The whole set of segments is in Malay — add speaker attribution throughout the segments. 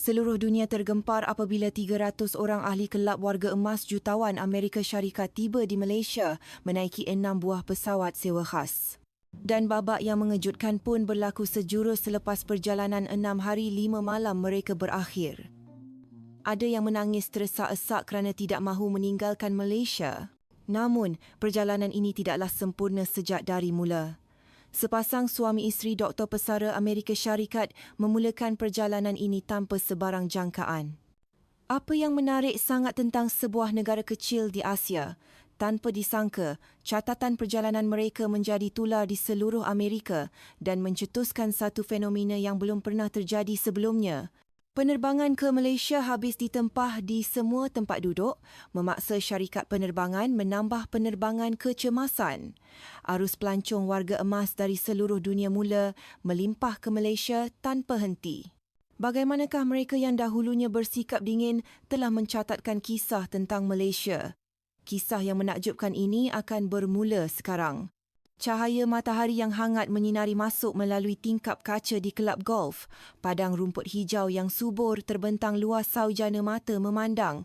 Speaker 1: Seluruh dunia tergempar apabila 300 orang ahli kelab warga emas jutawan Amerika Syarikat tiba di Malaysia menaiki enam buah pesawat sewa khas. Dan babak yang mengejutkan pun berlaku sejurus selepas perjalanan enam hari lima malam mereka berakhir. Ada yang menangis tersak-esak kerana tidak mahu meninggalkan Malaysia. Namun, perjalanan ini tidaklah sempurna sejak dari mula. Sepasang suami isteri Doktor Pesara Amerika Syarikat memulakan perjalanan ini tanpa sebarang jangkaan. Apa yang menarik sangat tentang sebuah negara kecil di Asia, tanpa disangka, catatan perjalanan mereka menjadi tular di seluruh Amerika dan mencetuskan satu fenomena yang belum pernah terjadi sebelumnya, Penerbangan ke Malaysia habis ditempah di semua tempat duduk, memaksa syarikat penerbangan menambah penerbangan kecemasan. Arus pelancong warga emas dari seluruh dunia mula melimpah ke Malaysia tanpa henti. Bagaimanakah mereka yang dahulunya bersikap dingin telah mencatatkan kisah tentang Malaysia? Kisah yang menakjubkan ini akan bermula sekarang. Cahaya matahari yang hangat menyinari masuk melalui tingkap kaca di kelab golf. Padang rumput hijau yang subur terbentang luas saujana mata memandang.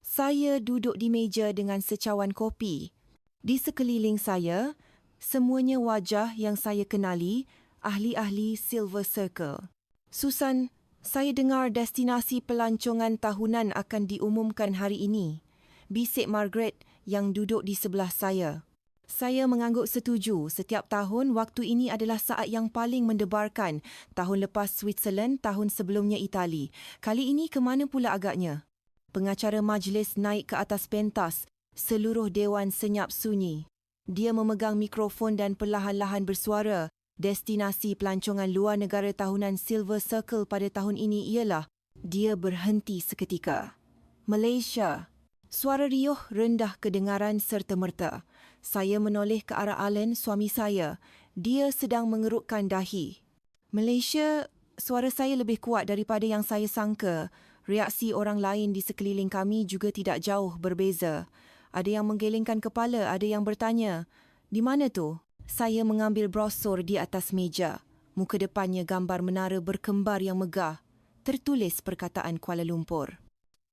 Speaker 1: Saya duduk di meja dengan secawan kopi. Di sekeliling saya, semuanya wajah yang saya kenali, ahli-ahli Silver Circle. Susan, saya dengar destinasi pelancongan tahunan akan diumumkan hari ini. Bisik Margaret yang duduk di sebelah saya. Saya mengangguk setuju. Setiap tahun, waktu ini adalah saat yang paling mendebarkan. Tahun lepas Switzerland, tahun sebelumnya Itali. Kali ini ke mana pula agaknya? Pengacara majlis naik ke atas pentas. Seluruh dewan senyap sunyi. Dia memegang mikrofon dan perlahan-lahan bersuara. Destinasi pelancongan luar negara tahunan Silver Circle pada tahun ini ialah dia berhenti seketika. Malaysia. Suara riuh rendah kedengaran serta-merta. Saya menoleh ke arah Alan, suami saya. Dia sedang mengerutkan dahi. Malaysia, suara saya lebih kuat daripada yang saya sangka. Reaksi orang lain di sekeliling kami juga tidak jauh berbeza. Ada yang menggelingkan kepala, ada yang bertanya, di mana tu? Saya mengambil brosur di atas meja. Muka depannya gambar menara berkembar yang megah. Tertulis perkataan Kuala Lumpur.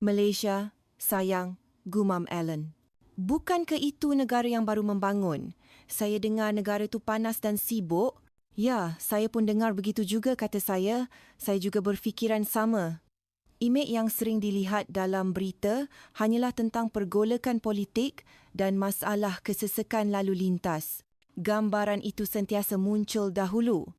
Speaker 1: Malaysia, sayang, gumam Alan. Bukankah itu negara yang baru membangun? Saya dengar negara itu panas dan sibuk. Ya, saya pun dengar begitu juga kata saya. Saya juga berfikiran sama. Imej yang sering dilihat dalam berita hanyalah tentang pergolakan politik dan masalah kesesekan lalu lintas. Gambaran itu sentiasa muncul dahulu.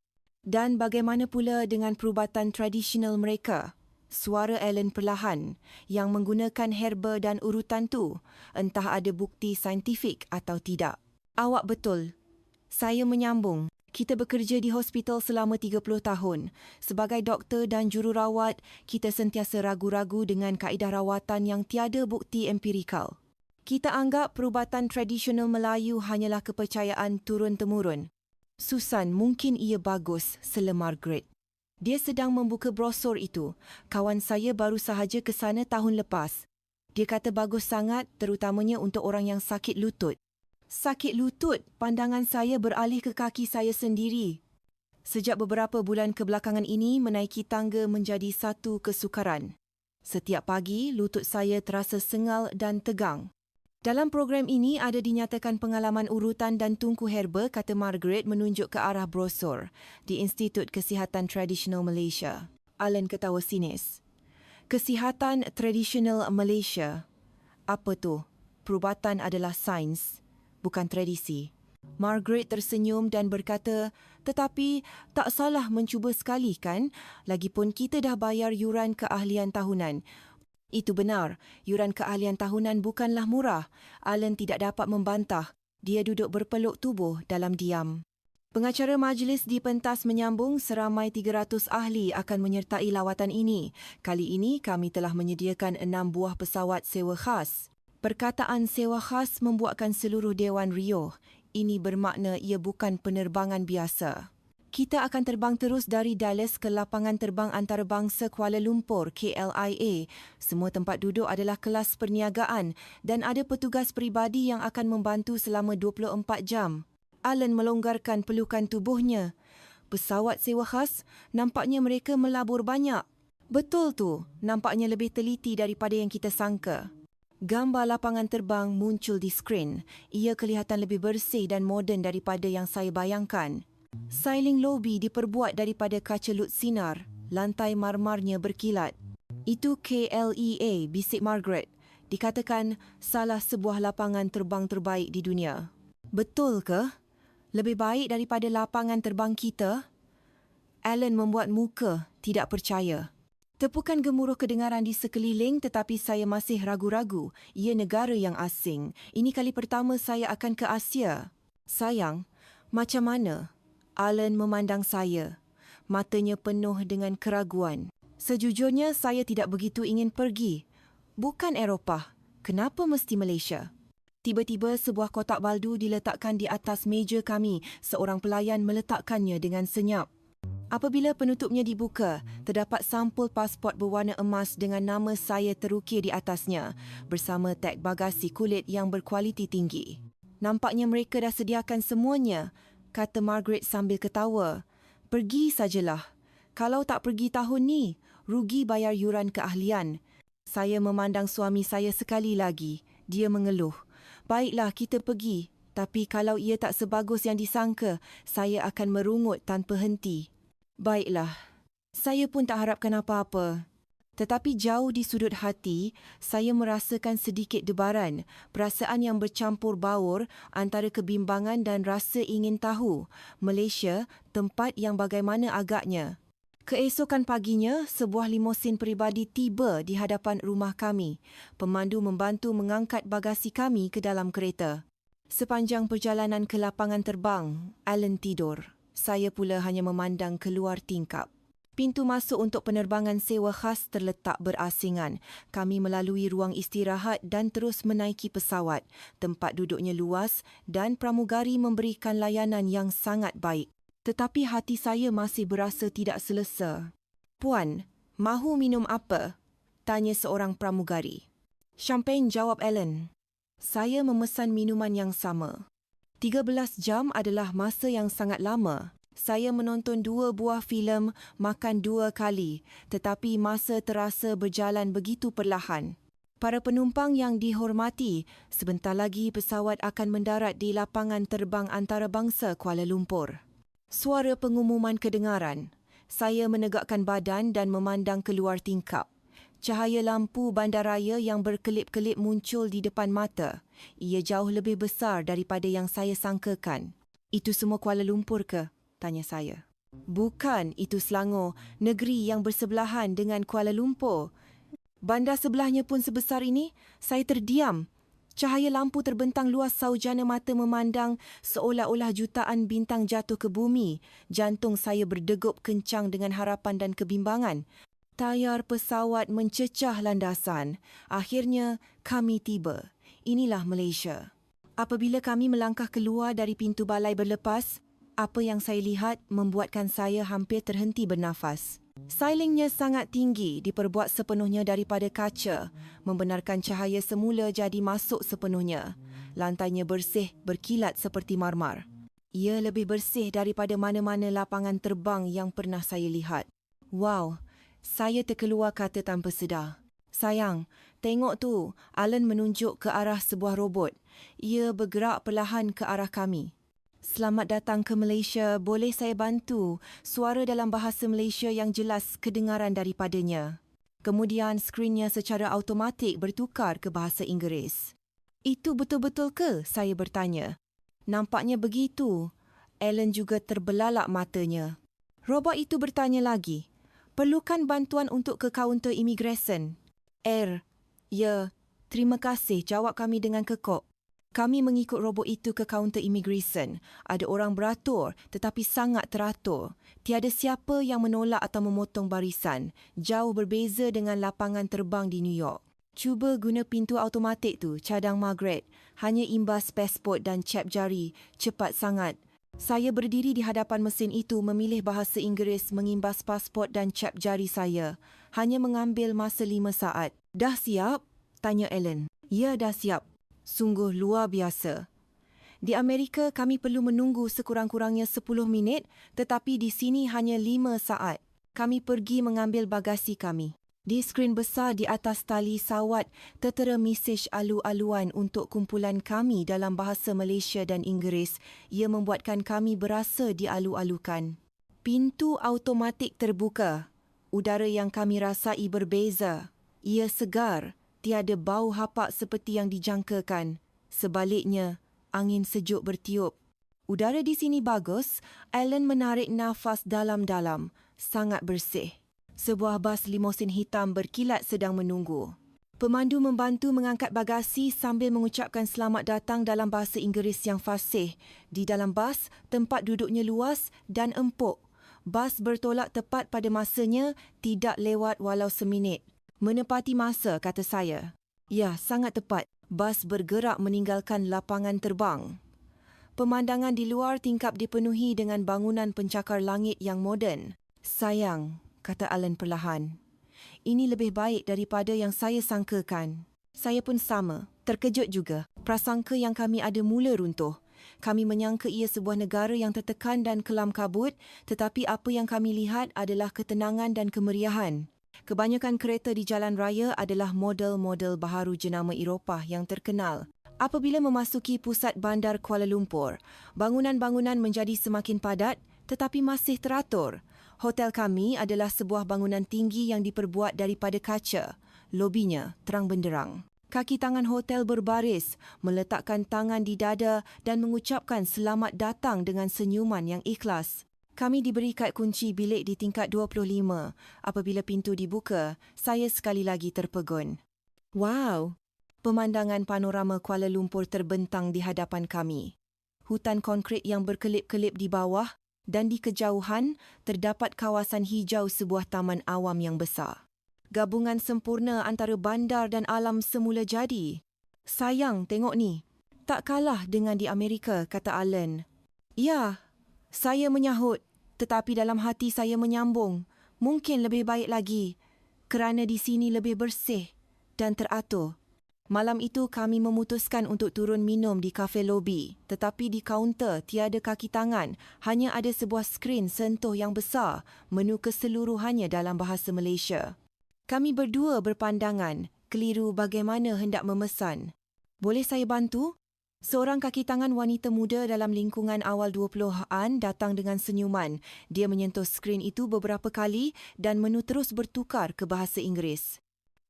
Speaker 1: Dan bagaimana pula dengan perubatan tradisional mereka? Suara Alan perlahan yang menggunakan herba dan urutan tu, entah ada bukti saintifik atau tidak. Awak betul. Saya menyambung. Kita bekerja di hospital selama 30 tahun. Sebagai doktor dan jururawat, kita sentiasa ragu-ragu dengan kaedah rawatan yang tiada bukti empirikal. Kita anggap perubatan tradisional Melayu hanyalah kepercayaan turun-temurun. Susan, mungkin ia bagus, sela Margaret. Dia sedang membuka brosur itu. Kawan saya baru sahaja ke sana tahun lepas. Dia kata bagus sangat terutamanya untuk orang yang sakit lutut. Sakit lutut, pandangan saya beralih ke kaki saya sendiri. Sejak beberapa bulan kebelakangan ini, menaiki tangga menjadi satu kesukaran. Setiap pagi, lutut saya terasa sengal dan tegang. Dalam program ini ada dinyatakan pengalaman urutan dan tungku herba kata Margaret menunjuk ke arah brosur di Institut Kesihatan Tradisional Malaysia. Alan ketawa sinis. Kesihatan Tradisional Malaysia. Apa tu? Perubatan adalah sains, bukan tradisi. Margaret tersenyum dan berkata, tetapi tak salah mencuba sekali kan? Lagipun kita dah bayar yuran keahlian tahunan. Itu benar, yuran keahlian tahunan bukanlah murah. Alan tidak dapat membantah. Dia duduk berpeluk tubuh dalam diam. Pengacara majlis di pentas menyambung seramai 300 ahli akan menyertai lawatan ini. Kali ini kami telah menyediakan enam buah pesawat sewa khas. Perkataan sewa khas membuatkan seluruh Dewan Rio. Ini bermakna ia bukan penerbangan biasa. Kita akan terbang terus dari Dallas ke lapangan terbang antarabangsa Kuala Lumpur KLIA. Semua tempat duduk adalah kelas perniagaan dan ada petugas peribadi yang akan membantu selama 24 jam. Alan melonggarkan pelukan tubuhnya. Pesawat sewa khas, nampaknya mereka melabur banyak. Betul tu, nampaknya lebih teliti daripada yang kita sangka. Gambar lapangan terbang muncul di skrin. Ia kelihatan lebih bersih dan moden daripada yang saya bayangkan. Sailing lobby diperbuat daripada kaca lut sinar. Lantai marmarnya berkilat. Itu KLEA, bisik Margaret. Dikatakan salah sebuah lapangan terbang terbaik di dunia. Betul ke? Lebih baik daripada lapangan terbang kita? Alan membuat muka tidak percaya. Tepukan gemuruh kedengaran di sekeliling tetapi saya masih ragu-ragu. Ia negara yang asing. Ini kali pertama saya akan ke Asia. Sayang, macam mana? Alan memandang saya. Matanya penuh dengan keraguan. Sejujurnya saya tidak begitu ingin pergi. Bukan Eropah. Kenapa mesti Malaysia? Tiba-tiba sebuah kotak baldu diletakkan di atas meja kami. Seorang pelayan meletakkannya dengan senyap. Apabila penutupnya dibuka, terdapat sampul pasport berwarna emas dengan nama saya terukir di atasnya bersama tag bagasi kulit yang berkualiti tinggi. Nampaknya mereka dah sediakan semuanya, kata Margaret sambil ketawa. Pergi sajalah. Kalau tak pergi tahun ni, rugi bayar yuran keahlian. Saya memandang suami saya sekali lagi. Dia mengeluh. Baiklah kita pergi. Tapi kalau ia tak sebagus yang disangka, saya akan merungut tanpa henti. Baiklah, saya pun tak harapkan apa-apa. Tetapi jauh di sudut hati, saya merasakan sedikit debaran, perasaan yang bercampur baur antara kebimbangan dan rasa ingin tahu. Malaysia, tempat yang bagaimana agaknya. Keesokan paginya, sebuah limosin peribadi tiba di hadapan rumah kami. Pemandu membantu mengangkat bagasi kami ke dalam kereta. Sepanjang perjalanan ke lapangan terbang, Alan tidur. Saya pula hanya memandang keluar tingkap. Pintu masuk untuk penerbangan sewa khas terletak berasingan. Kami melalui ruang istirahat dan terus menaiki pesawat. Tempat duduknya luas dan pramugari memberikan layanan yang sangat baik. Tetapi hati saya masih berasa tidak selesa. Puan, mahu minum apa? Tanya seorang pramugari. Champagne jawab Ellen. Saya memesan minuman yang sama. 13 jam adalah masa yang sangat lama. Saya menonton dua buah filem, makan dua kali, tetapi masa terasa berjalan begitu perlahan. Para penumpang yang dihormati, sebentar lagi pesawat akan mendarat di lapangan terbang antarabangsa Kuala Lumpur. Suara pengumuman kedengaran. Saya menegakkan badan dan memandang keluar tingkap. Cahaya lampu bandaraya yang berkelip-kelip muncul di depan mata. Ia jauh lebih besar daripada yang saya sangkakan. Itu semua Kuala Lumpur ke? Tanya saya. Bukan, itu Selangor, negeri yang bersebelahan dengan Kuala Lumpur. Bandar sebelahnya pun sebesar ini, saya terdiam. Cahaya lampu terbentang luas saujana mata memandang seolah-olah jutaan bintang jatuh ke bumi. Jantung saya berdegup kencang dengan harapan dan kebimbangan. Tayar pesawat mencecah landasan. Akhirnya, kami tiba. Inilah Malaysia. Apabila kami melangkah keluar dari pintu balai berlepas, apa yang saya lihat membuatkan saya hampir terhenti bernafas. Sailingnya sangat tinggi, diperbuat sepenuhnya daripada kaca, membenarkan cahaya semula jadi masuk sepenuhnya. Lantainya bersih, berkilat seperti marmar. Ia lebih bersih daripada mana-mana lapangan terbang yang pernah saya lihat. Wow, saya terkeluar kata tanpa sedar. Sayang, tengok tu. Alan menunjuk ke arah sebuah robot. Ia bergerak perlahan ke arah kami. Selamat datang ke Malaysia. Boleh saya bantu? Suara dalam bahasa Malaysia yang jelas kedengaran daripadanya. Kemudian skrinnya secara automatik bertukar ke bahasa Inggeris. Itu betul-betul ke? Saya bertanya. Nampaknya begitu. Alan juga terbelalak matanya. Robot itu bertanya lagi perlukan bantuan untuk ke kaunter imigresen. Er, ya, terima kasih jawab kami dengan kekok. Kami mengikut robot itu ke kaunter imigresen. Ada orang beratur tetapi sangat teratur. Tiada siapa yang menolak atau memotong barisan. Jauh berbeza dengan lapangan terbang di New York. Cuba guna pintu automatik tu, cadang Margaret. Hanya imbas pasport dan cap jari. Cepat sangat. Saya berdiri di hadapan mesin itu memilih bahasa Inggeris mengimbas pasport dan cap jari saya. Hanya mengambil masa lima saat. Dah siap? Tanya Ellen. Ya, dah siap. Sungguh luar biasa. Di Amerika, kami perlu menunggu sekurang-kurangnya 10 minit tetapi di sini hanya lima saat. Kami pergi mengambil bagasi kami. Di skrin besar di atas tali sawat tertera mesej alu-aluan untuk kumpulan kami dalam bahasa Malaysia dan Inggeris. Ia membuatkan kami berasa dialu-alukan. Pintu automatik terbuka. Udara yang kami rasai berbeza. Ia segar, tiada bau hapak seperti yang dijangkakan. Sebaliknya, angin sejuk bertiup. Udara di sini bagus. Alan menarik nafas dalam-dalam. Sangat bersih. Sebuah bas limosin hitam berkilat sedang menunggu. Pemandu membantu mengangkat bagasi sambil mengucapkan selamat datang dalam bahasa Inggeris yang fasih. Di dalam bas, tempat duduknya luas dan empuk. Bas bertolak tepat pada masanya, tidak lewat walau seminit. Menepati masa, kata saya. Ya, sangat tepat. Bas bergerak meninggalkan lapangan terbang. Pemandangan di luar tingkap dipenuhi dengan bangunan pencakar langit yang moden. Sayang, kata Alan perlahan. Ini lebih baik daripada yang saya sangkakan. Saya pun sama, terkejut juga. Prasangka yang kami ada mula runtuh. Kami menyangka ia sebuah negara yang tertekan dan kelam kabut, tetapi apa yang kami lihat adalah ketenangan dan kemeriahan. Kebanyakan kereta di jalan raya adalah model-model baharu jenama Eropah yang terkenal. Apabila memasuki pusat bandar Kuala Lumpur, bangunan-bangunan menjadi semakin padat tetapi masih teratur. Hotel kami adalah sebuah bangunan tinggi yang diperbuat daripada kaca. Lobinya terang benderang. Kaki tangan hotel berbaris, meletakkan tangan di dada dan mengucapkan selamat datang dengan senyuman yang ikhlas. Kami diberi kad kunci bilik di tingkat 25. Apabila pintu dibuka, saya sekali lagi terpegun. Wow! Pemandangan panorama Kuala Lumpur terbentang di hadapan kami. Hutan konkrit yang berkelip-kelip di bawah dan di kejauhan terdapat kawasan hijau sebuah taman awam yang besar. Gabungan sempurna antara bandar dan alam semula jadi. Sayang tengok ni. Tak kalah dengan di Amerika, kata Alan. Ya, saya menyahut tetapi dalam hati saya menyambung. Mungkin lebih baik lagi kerana di sini lebih bersih dan teratur. Malam itu kami memutuskan untuk turun minum di kafe lobi, tetapi di kaunter tiada kaki tangan, hanya ada sebuah skrin sentuh yang besar, menu keseluruhannya dalam bahasa Malaysia. Kami berdua berpandangan, keliru bagaimana hendak memesan. Boleh saya bantu? Seorang kaki tangan wanita muda dalam lingkungan awal 20-an datang dengan senyuman. Dia menyentuh skrin itu beberapa kali dan menu terus bertukar ke bahasa Inggeris.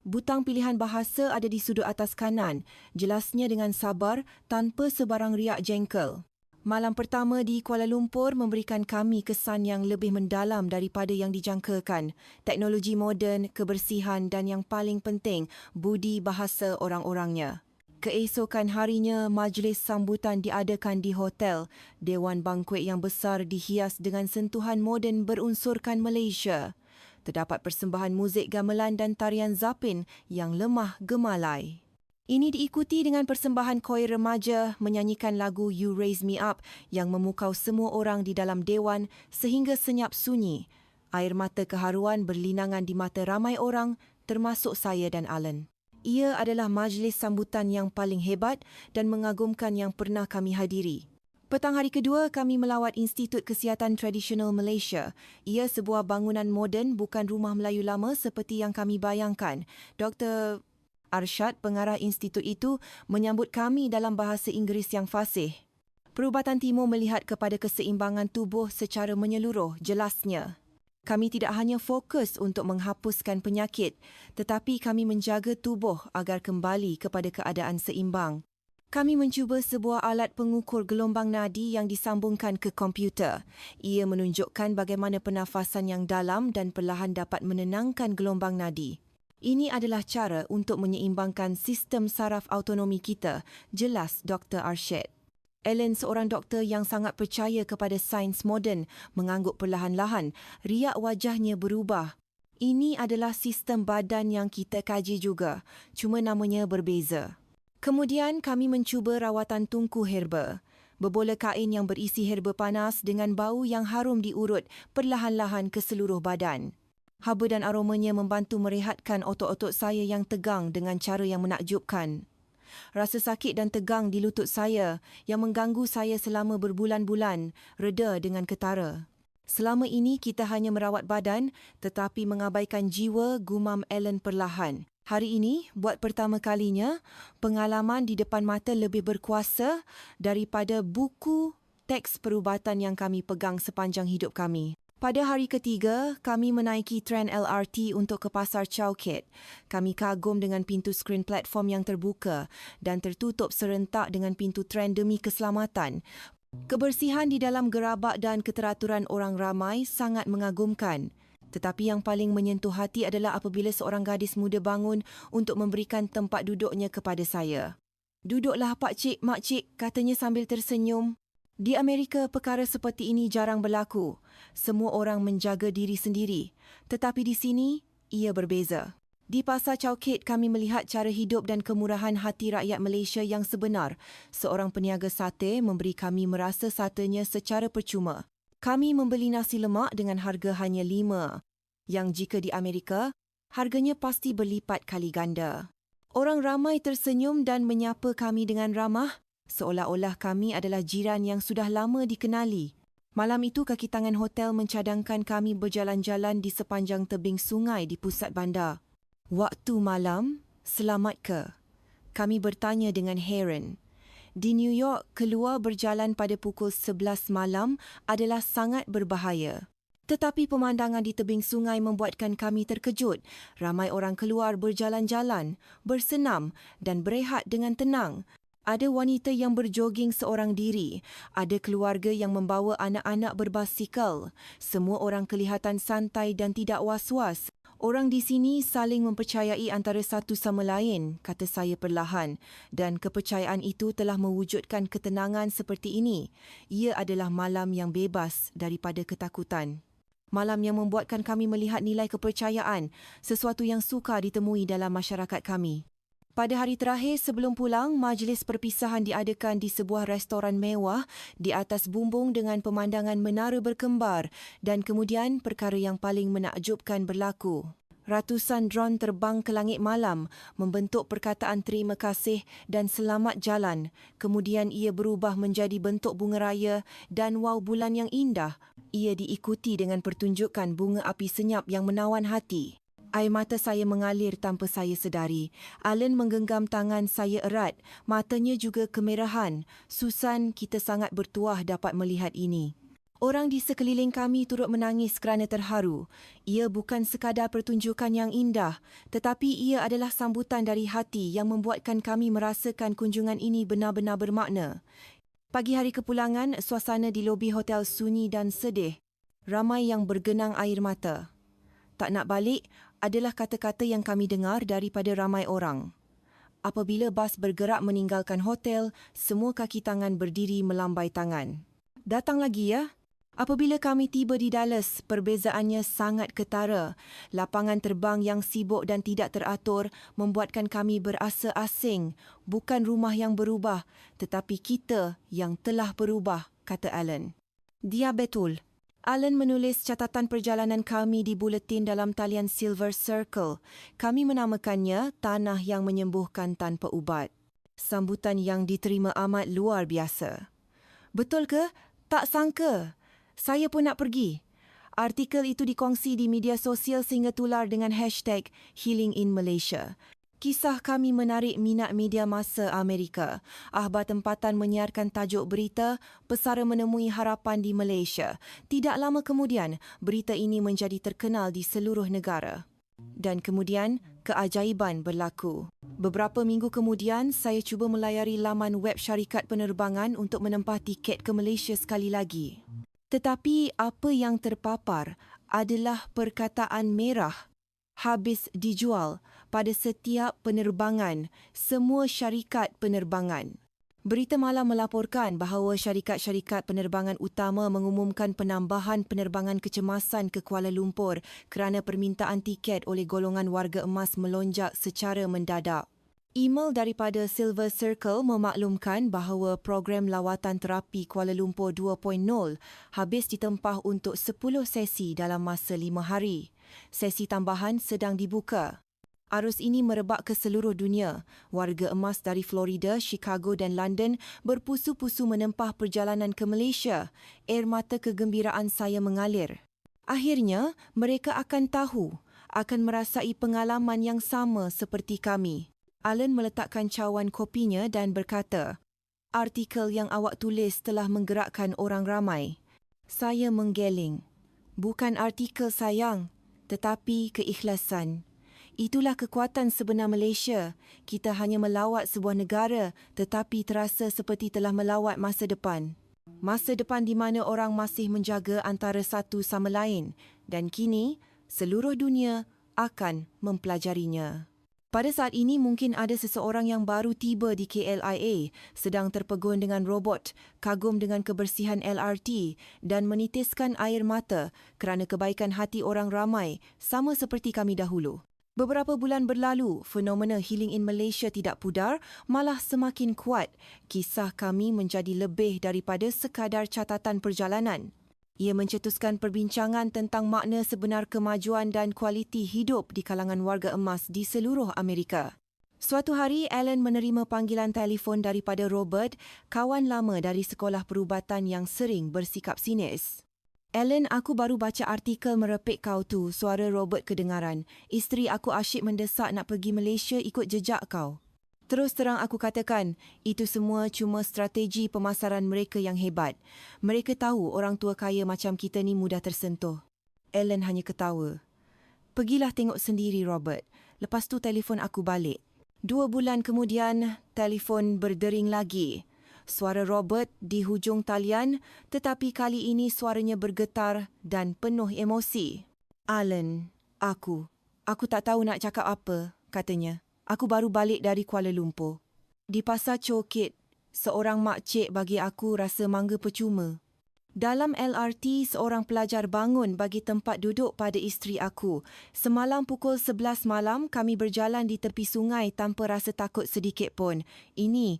Speaker 1: Butang pilihan bahasa ada di sudut atas kanan, jelasnya dengan sabar tanpa sebarang riak jengkel. Malam pertama di Kuala Lumpur memberikan kami kesan yang lebih mendalam daripada yang dijangkakan. Teknologi moden, kebersihan dan yang paling penting, budi bahasa orang-orangnya. Keesokan harinya, majlis sambutan diadakan di hotel. Dewan bangkuit yang besar dihias dengan sentuhan moden berunsurkan Malaysia terdapat persembahan muzik gamelan dan tarian zapin yang lemah gemalai. Ini diikuti dengan persembahan koi remaja menyanyikan lagu You Raise Me Up yang memukau semua orang di dalam dewan sehingga senyap sunyi. Air mata keharuan berlinangan di mata ramai orang termasuk saya dan Alan. Ia adalah majlis sambutan yang paling hebat dan mengagumkan yang pernah kami hadiri. Petang hari kedua, kami melawat Institut Kesihatan Tradisional Malaysia. Ia sebuah bangunan moden bukan rumah Melayu lama seperti yang kami bayangkan. Dr. Arshad, pengarah institut itu, menyambut kami dalam bahasa Inggeris yang fasih. Perubatan Timur melihat kepada keseimbangan tubuh secara menyeluruh, jelasnya. Kami tidak hanya fokus untuk menghapuskan penyakit, tetapi kami menjaga tubuh agar kembali kepada keadaan seimbang. Kami mencuba sebuah alat pengukur gelombang nadi yang disambungkan ke komputer. Ia menunjukkan bagaimana pernafasan yang dalam dan perlahan dapat menenangkan gelombang nadi. Ini adalah cara untuk menyeimbangkan sistem saraf autonomi kita, jelas Dr. Arshad. Ellen seorang doktor yang sangat percaya kepada sains moden mengangguk perlahan-lahan, riak wajahnya berubah. Ini adalah sistem badan yang kita kaji juga, cuma namanya berbeza. Kemudian kami mencuba rawatan tungku herba. Berbola kain yang berisi herba panas dengan bau yang harum diurut perlahan-lahan ke seluruh badan. Haba dan aromanya membantu merehatkan otot-otot saya yang tegang dengan cara yang menakjubkan. Rasa sakit dan tegang di lutut saya yang mengganggu saya selama berbulan-bulan reda dengan ketara. Selama ini kita hanya merawat badan tetapi mengabaikan jiwa gumam Ellen perlahan. Hari ini, buat pertama kalinya, pengalaman di depan mata lebih berkuasa daripada buku teks perubatan yang kami pegang sepanjang hidup kami. Pada hari ketiga, kami menaiki tren LRT untuk ke Pasar Chowkit. Kami kagum dengan pintu skrin platform yang terbuka dan tertutup serentak dengan pintu tren demi keselamatan. Kebersihan di dalam gerabak dan keteraturan orang ramai sangat mengagumkan. Tetapi yang paling menyentuh hati adalah apabila seorang gadis muda bangun untuk memberikan tempat duduknya kepada saya. Duduklah Pak Cik, Mak Cik, katanya sambil tersenyum. Di Amerika, perkara seperti ini jarang berlaku. Semua orang menjaga diri sendiri. Tetapi di sini, ia berbeza. Di Pasar Chowkit, kami melihat cara hidup dan kemurahan hati rakyat Malaysia yang sebenar. Seorang peniaga sate memberi kami merasa satenya secara percuma. Kami membeli nasi lemak dengan harga hanya lima, yang jika di Amerika, harganya pasti berlipat kali ganda. Orang ramai tersenyum dan menyapa kami dengan ramah, seolah-olah kami adalah jiran yang sudah lama dikenali. Malam itu kaki tangan hotel mencadangkan kami berjalan-jalan di sepanjang tebing sungai di pusat bandar. Waktu malam, selamat ke? Kami bertanya dengan heran. Di New York, keluar berjalan pada pukul 11 malam adalah sangat berbahaya. Tetapi pemandangan di tebing sungai membuatkan kami terkejut. Ramai orang keluar berjalan-jalan, bersenam dan berehat dengan tenang. Ada wanita yang berjoging seorang diri. Ada keluarga yang membawa anak-anak berbasikal. Semua orang kelihatan santai dan tidak was-was. Orang di sini saling mempercayai antara satu sama lain, kata saya perlahan. Dan kepercayaan itu telah mewujudkan ketenangan seperti ini. Ia adalah malam yang bebas daripada ketakutan. Malam yang membuatkan kami melihat nilai kepercayaan, sesuatu yang suka ditemui dalam masyarakat kami. Pada hari terakhir sebelum pulang, majlis perpisahan diadakan di sebuah restoran mewah di atas bumbung dengan pemandangan menara berkembar dan kemudian perkara yang paling menakjubkan berlaku. Ratusan dron terbang ke langit malam membentuk perkataan terima kasih dan selamat jalan. Kemudian ia berubah menjadi bentuk bunga raya dan wow bulan yang indah. Ia diikuti dengan pertunjukan bunga api senyap yang menawan hati. Air mata saya mengalir tanpa saya sedari. Alan menggenggam tangan saya erat. Matanya juga kemerahan. Susan, kita sangat bertuah dapat melihat ini. Orang di sekeliling kami turut menangis kerana terharu. Ia bukan sekadar pertunjukan yang indah, tetapi ia adalah sambutan dari hati yang membuatkan kami merasakan kunjungan ini benar-benar bermakna. Pagi hari kepulangan, suasana di lobi hotel sunyi dan sedih. Ramai yang bergenang air mata. Tak nak balik adalah kata-kata yang kami dengar daripada ramai orang. Apabila bas bergerak meninggalkan hotel, semua kaki tangan berdiri melambai tangan. Datang lagi ya, Apabila kami tiba di Dallas, perbezaannya sangat ketara. Lapangan terbang yang sibuk dan tidak teratur membuatkan kami berasa asing. Bukan rumah yang berubah, tetapi kita yang telah berubah, kata Alan. Dia betul. Alan menulis catatan perjalanan kami di buletin dalam talian Silver Circle. Kami menamakannya Tanah yang Menyembuhkan Tanpa Ubat. Sambutan yang diterima amat luar biasa. Betul ke? Tak sangka. Saya pun nak pergi. Artikel itu dikongsi di media sosial sehingga tular dengan hashtag Healing in Malaysia. Kisah kami menarik minat media masa Amerika. Ahbar tempatan menyiarkan tajuk berita Pesara menemui harapan di Malaysia. Tidak lama kemudian, berita ini menjadi terkenal di seluruh negara. Dan kemudian, keajaiban berlaku. Beberapa minggu kemudian, saya cuba melayari laman web syarikat penerbangan untuk menempah tiket ke Malaysia sekali lagi. Tetapi apa yang terpapar adalah perkataan merah habis dijual pada setiap penerbangan semua syarikat penerbangan. Berita malam melaporkan bahawa syarikat-syarikat penerbangan utama mengumumkan penambahan penerbangan kecemasan ke Kuala Lumpur kerana permintaan tiket oleh golongan warga emas melonjak secara mendadak. Email daripada Silver Circle memaklumkan bahawa program lawatan terapi Kuala Lumpur 2.0 habis ditempah untuk 10 sesi dalam masa 5 hari. Sesi tambahan sedang dibuka. Arus ini merebak ke seluruh dunia. Warga emas dari Florida, Chicago dan London berpusu-pusu menempah perjalanan ke Malaysia. Air mata kegembiraan saya mengalir. Akhirnya, mereka akan tahu, akan merasai pengalaman yang sama seperti kami. Alan meletakkan cawan kopinya dan berkata, Artikel yang awak tulis telah menggerakkan orang ramai. Saya menggeling. Bukan artikel sayang, tetapi keikhlasan. Itulah kekuatan sebenar Malaysia. Kita hanya melawat sebuah negara tetapi terasa seperti telah melawat masa depan. Masa depan di mana orang masih menjaga antara satu sama lain dan kini seluruh dunia akan mempelajarinya. Pada saat ini mungkin ada seseorang yang baru tiba di KLIA sedang terpegun dengan robot, kagum dengan kebersihan LRT dan menitiskan air mata kerana kebaikan hati orang ramai sama seperti kami dahulu. Beberapa bulan berlalu, fenomena Healing in Malaysia tidak pudar, malah semakin kuat. Kisah kami menjadi lebih daripada sekadar catatan perjalanan. Ia mencetuskan perbincangan tentang makna sebenar kemajuan dan kualiti hidup di kalangan warga emas di seluruh Amerika. Suatu hari, Alan menerima panggilan telefon daripada Robert, kawan lama dari sekolah perubatan yang sering bersikap sinis. Ellen, aku baru baca artikel merepek kau tu, suara Robert kedengaran. Isteri aku asyik mendesak nak pergi Malaysia ikut jejak kau. Terus terang aku katakan, itu semua cuma strategi pemasaran mereka yang hebat. Mereka tahu orang tua kaya macam kita ni mudah tersentuh. Ellen hanya ketawa. Pergilah tengok sendiri, Robert. Lepas tu telefon aku balik. Dua bulan kemudian, telefon berdering lagi. Suara Robert di hujung talian tetapi kali ini suaranya bergetar dan penuh emosi. Alan, aku. Aku tak tahu nak cakap apa, katanya. Aku baru balik dari Kuala Lumpur. Di Pasar Chokit, seorang makcik bagi aku rasa mangga percuma. Dalam LRT, seorang pelajar bangun bagi tempat duduk pada isteri aku. Semalam pukul 11 malam, kami berjalan di tepi sungai tanpa rasa takut sedikit pun. Ini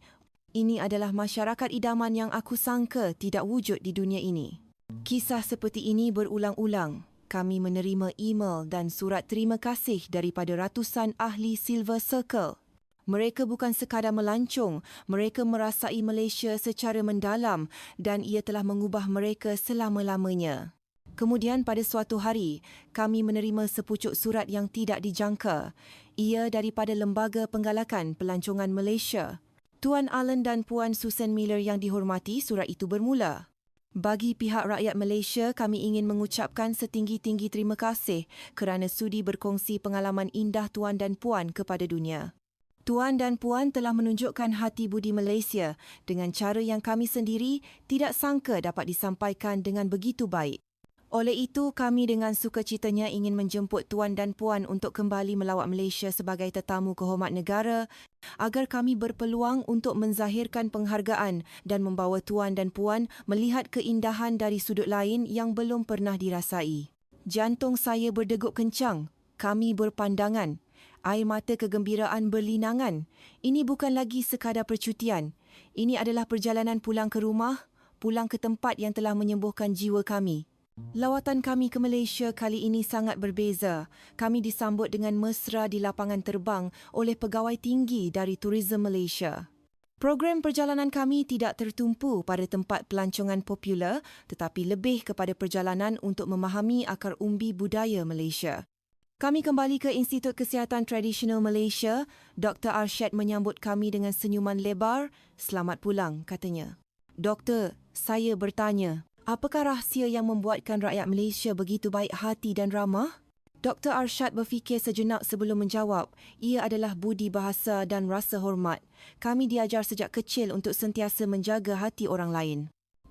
Speaker 1: ini adalah masyarakat idaman yang aku sangka tidak wujud di dunia ini. Kisah seperti ini berulang-ulang. Kami menerima email dan surat terima kasih daripada ratusan ahli Silver Circle. Mereka bukan sekadar melancong, mereka merasai Malaysia secara mendalam dan ia telah mengubah mereka selama-lamanya. Kemudian pada suatu hari, kami menerima sepucuk surat yang tidak dijangka. Ia daripada Lembaga Penggalakan Pelancongan Malaysia. Tuan Allen dan Puan Susan Miller yang dihormati, surat itu bermula. Bagi pihak rakyat Malaysia, kami ingin mengucapkan setinggi-tinggi terima kasih kerana sudi berkongsi pengalaman indah Tuan dan Puan kepada dunia. Tuan dan Puan telah menunjukkan hati budi Malaysia dengan cara yang kami sendiri tidak sangka dapat disampaikan dengan begitu baik. Oleh itu, kami dengan sukacitanya ingin menjemput tuan dan puan untuk kembali melawat Malaysia sebagai tetamu kehormat negara agar kami berpeluang untuk menzahirkan penghargaan dan membawa tuan dan puan melihat keindahan dari sudut lain yang belum pernah dirasai. Jantung saya berdegup kencang. Kami berpandangan. Air mata kegembiraan berlinangan. Ini bukan lagi sekadar percutian. Ini adalah perjalanan pulang ke rumah, pulang ke tempat yang telah menyembuhkan jiwa kami. Lawatan kami ke Malaysia kali ini sangat berbeza. Kami disambut dengan mesra di lapangan terbang oleh pegawai tinggi dari Tourism Malaysia. Program perjalanan kami tidak tertumpu pada tempat pelancongan popular tetapi lebih kepada perjalanan untuk memahami akar umbi budaya Malaysia. Kami kembali ke Institut Kesihatan Tradisional Malaysia. Dr. Arshad menyambut kami dengan senyuman lebar. Selamat pulang, katanya. Doktor, saya bertanya, Apakah rahsia yang membuatkan rakyat Malaysia begitu baik hati dan ramah? Dr. Arshad berfikir sejenak sebelum menjawab. Ia adalah budi bahasa dan rasa hormat. Kami diajar sejak kecil untuk sentiasa menjaga hati orang lain.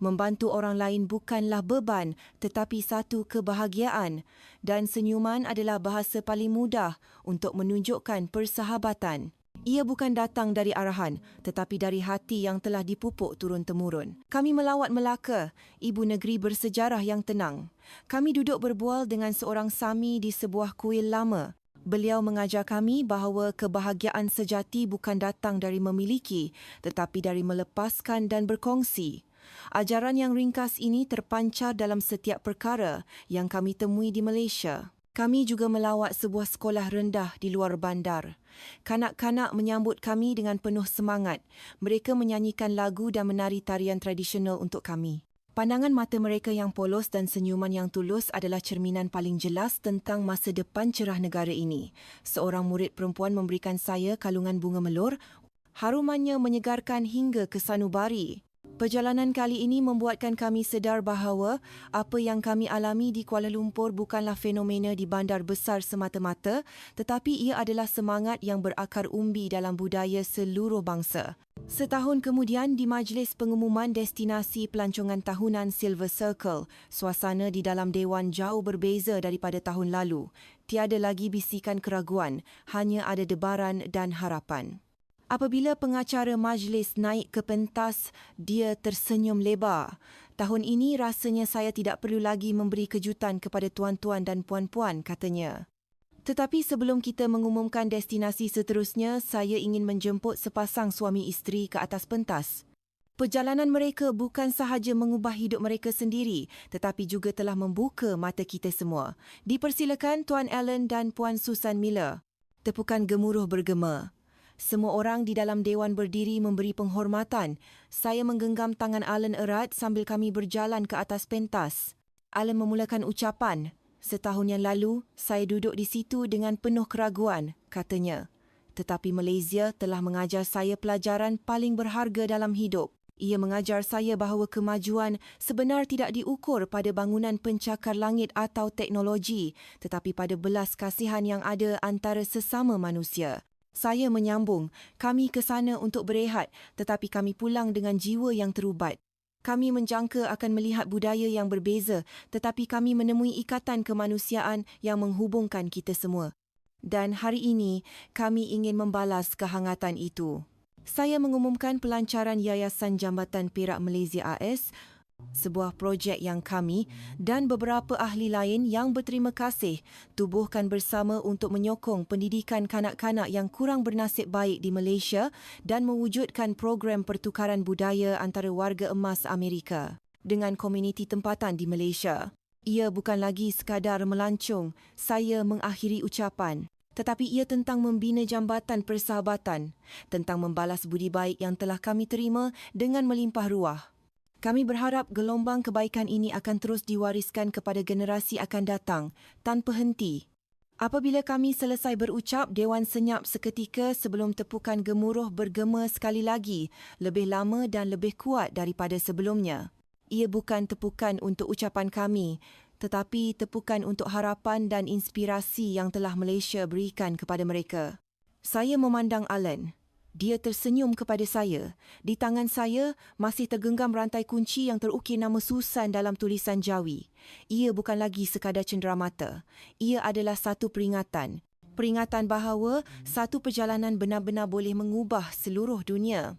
Speaker 1: Membantu orang lain bukanlah beban tetapi satu kebahagiaan dan senyuman adalah bahasa paling mudah untuk menunjukkan persahabatan. Ia bukan datang dari arahan tetapi dari hati yang telah dipupuk turun-temurun. Kami melawat Melaka, ibu negeri bersejarah yang tenang. Kami duduk berbual dengan seorang sami di sebuah kuil lama. Beliau mengajar kami bahawa kebahagiaan sejati bukan datang dari memiliki tetapi dari melepaskan dan berkongsi. Ajaran yang ringkas ini terpancar dalam setiap perkara yang kami temui di Malaysia. Kami juga melawat sebuah sekolah rendah di luar bandar. Kanak-kanak menyambut kami dengan penuh semangat. Mereka menyanyikan lagu dan menari tarian tradisional untuk kami. Pandangan mata mereka yang polos dan senyuman yang tulus adalah cerminan paling jelas tentang masa depan cerah negara ini. Seorang murid perempuan memberikan saya kalungan bunga melur. Harumannya menyegarkan hingga ke sanubari. Perjalanan kali ini membuatkan kami sedar bahawa apa yang kami alami di Kuala Lumpur bukanlah fenomena di bandar besar semata-mata tetapi ia adalah semangat yang berakar umbi dalam budaya seluruh bangsa. Setahun kemudian di majlis pengumuman destinasi pelancongan tahunan Silver Circle, suasana di dalam dewan jauh berbeza daripada tahun lalu. Tiada lagi bisikan keraguan, hanya ada debaran dan harapan. Apabila pengacara majlis naik ke pentas, dia tersenyum lebar. Tahun ini rasanya saya tidak perlu lagi memberi kejutan kepada tuan-tuan dan puan-puan, katanya. Tetapi sebelum kita mengumumkan destinasi seterusnya, saya ingin menjemput sepasang suami isteri ke atas pentas. Perjalanan mereka bukan sahaja mengubah hidup mereka sendiri, tetapi juga telah membuka mata kita semua. Dipersilakan Tuan Allen dan Puan Susan Miller. Tepukan gemuruh bergema. Semua orang di dalam dewan berdiri memberi penghormatan. Saya menggenggam tangan Alan erat sambil kami berjalan ke atas pentas. Alan memulakan ucapan. Setahun yang lalu, saya duduk di situ dengan penuh keraguan, katanya. Tetapi Malaysia telah mengajar saya pelajaran paling berharga dalam hidup. Ia mengajar saya bahawa kemajuan sebenar tidak diukur pada bangunan pencakar langit atau teknologi, tetapi pada belas kasihan yang ada antara sesama manusia. Saya menyambung, kami ke sana untuk berehat tetapi kami pulang dengan jiwa yang terubat. Kami menjangka akan melihat budaya yang berbeza tetapi kami menemui ikatan kemanusiaan yang menghubungkan kita semua. Dan hari ini, kami ingin membalas kehangatan itu. Saya mengumumkan pelancaran Yayasan Jambatan Perak Malaysia AS sebuah projek yang kami dan beberapa ahli lain yang berterima kasih tubuhkan bersama untuk menyokong pendidikan kanak-kanak yang kurang bernasib baik di Malaysia dan mewujudkan program pertukaran budaya antara warga emas Amerika dengan komuniti tempatan di Malaysia. Ia bukan lagi sekadar melancung, saya mengakhiri ucapan tetapi ia tentang membina jambatan persahabatan, tentang membalas budi baik yang telah kami terima dengan melimpah ruah. Kami berharap gelombang kebaikan ini akan terus diwariskan kepada generasi akan datang tanpa henti. Apabila kami selesai berucap, Dewan senyap seketika sebelum tepukan gemuruh bergema sekali lagi, lebih lama dan lebih kuat daripada sebelumnya. Ia bukan tepukan untuk ucapan kami, tetapi tepukan untuk harapan dan inspirasi yang telah Malaysia berikan kepada mereka. Saya memandang Alan. Dia tersenyum kepada saya. Di tangan saya masih tergenggam rantai kunci yang terukir nama Susan dalam tulisan Jawi. Ia bukan lagi sekadar cenderamata. Ia adalah satu peringatan. Peringatan bahawa satu perjalanan benar-benar boleh mengubah seluruh dunia.